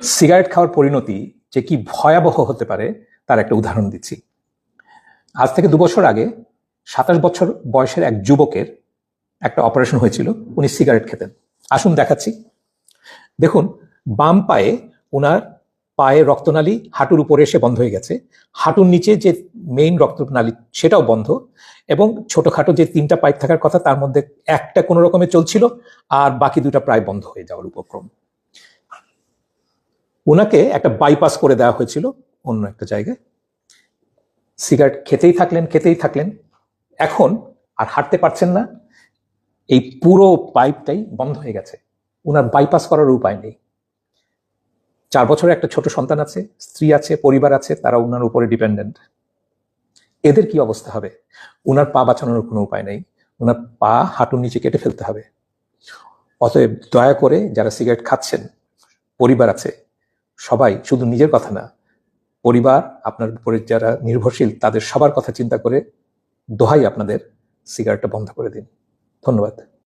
Cigarette খাওয়ার পরিণতি যে কি ভয়াবহ হতে পারে, তার একটা উদাহরণ দিচ্ছি। আজ থেকে দু বছর আগে সাতাশ বছর বয়সের এক যুবকের একটা অপারেশন হয়েছিল, উনি সিগারেট খেতেন। আসুন দেখাচ্ছি। দেখুন, বাম পায়ে ওনার পায়ে রক্তনালী হাঁটুর উপরে এসে বন্ধ হয়ে গেছে। হাঁটুর নিচে যে মেইন রক্তনালী, সেটাও বন্ধ এবং ছোটখাটো যে তিনটা পাইপ থাকার কথা, তার মধ্যে একটা কোনো রকমে চলছিল আর বাকি দুটা প্রায় বন্ধ হয়ে যাওয়ার উপক্রম। ওনাকে একটা বাইপাস করে দেওয়া হয়েছিল অন্য একটা জায়গায়। সিগারেট খেতেই থাকলেন খেতেই থাকলেন। এখন আর হাঁটতে পারছেন না। এই পুরো পাইপটাই বন্ধ হয়ে গেছে। ওনার বাইপাস করার উপায় নেই। চার বছরের একটা ছোট সন্তান আছে, স্ত্রী আছে, পরিবার আছে, তারা ওনার উপরে ডিপেন্ডেন্ট এদের কি অবস্থা হবে? ওনার পা বাঁচানোর কোনো উপায় নেই। ওনার পা হাঁটুর নিচে কেটে ফেলতে হবে। অতএব দয়া করে যারা সিগারেট খাচ্ছেন, পরিবার আছে সবাই শুধু নিজের কথা না, পরিবার, আপনার উপরে যারা নির্ভরশীল, তাদের সবার কথা চিন্তা করে দোহাই আপনাদের সিগারেটটা বন্ধ করে দিন। ধন্যবাদ।